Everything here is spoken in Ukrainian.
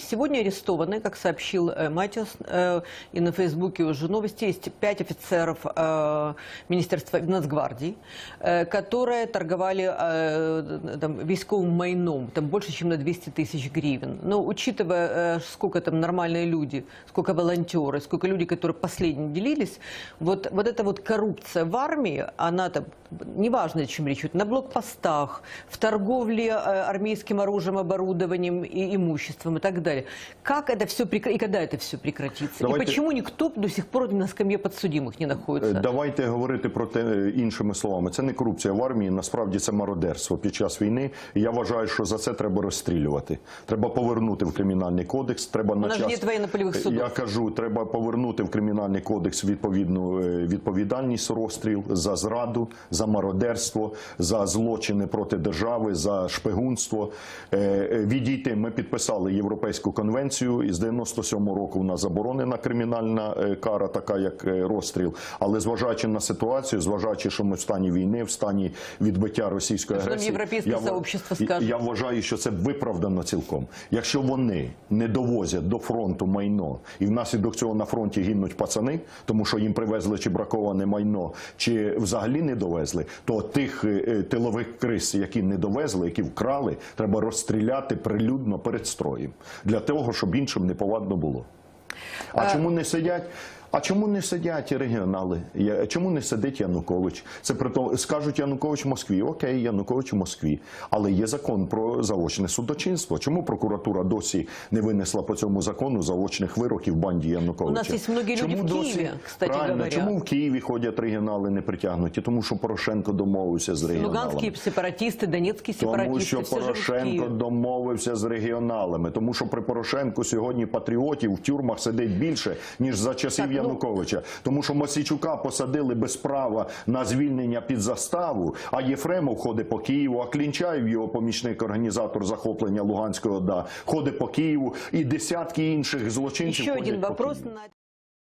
Сегодня арестованы, как сообщил э, Матиас, э, и на Фейсбуке уже новости, есть пять офицеров э, Министерства Нацгвардии, которые торговали там, військовым майном, там больше, чем на 200 тысяч гривен. Но учитывая, сколько там нормальные люди, сколько волонтеры, сколько люди, которые последние делились, вот, вот эта вот коррупция в армии, она там, неважно, о чем речь идет, на блокпостах, в торговле армейским оружием, оборудованием и имуществом и так далее. Как это все и когда это все прекратится? Давайте- И почему никто до сих пор на скамье подсудимых не Е, находится? Давайте говорити про те е, іншими словами. Це не корупція в армії, насправді це мародерство під час війни. І я вважаю, що за це треба розстрілювати. Треба повернути в кримінальний кодекс. Треба на нас ж час... нет воєнно-польових судів. Я кажу, треба повернути в кримінальний кодекс відповідну е, відповідальність розстріл за зраду, за мародерство, за злочини проти держави, за шпигунство. Е, е, Відійти. Ми підписали європейську конвенцію. І з 97-го року в нас заборонена кримінальна е, кара, така як е, розстріл. Але зважаючи на ситуацію, зважаючи, що ми в стані війни, в стані відбиття російської агресії, я я- вважаю, що це виправдано цілком. Якщо вони не довозять до фронту майно, і внаслідок цього на фронті гинуть пацани, тому що їм привезли чи браковане майно, чи взагалі не довезли, то тих е, тилових крис, які не довезли, які вкрали, треба розстріляти прилюдно перед строєм для того, щоб іншим неповадно було. А чому не сидять? А чому не сидять регіонали? Чому не сидить Янукович? Це при тому скажуть Янукович в Москві. Окей, Янукович в Москві, але є закон про заочне судочинство. Чому прокуратура досі не винесла по цьому закону заочних вироків банді Януковича? У нас є люди Чому в досі- Києві, кстати Правильно, говоря. чому в Києві ходять регіонали не притягнуті? Тому що Порошенко домовився з регіоналами. Луганские сепаратисты, донецкие сепаратисты, Тому що все Порошенко домовився з регіоналами, тому що при Порошенку сьогодні патріотів в тюрмах сидить більше ніж за часів Януковича. Тому що Мосійчука посадили без права на звільнення під заставу. А Єфремов ходить по Києву, а Клінчаєв, його помічник, організатор захоплення Луганського ОДА, ходить по Києву, і десятки інших злочинців. Ходять один по вопрос Києву. на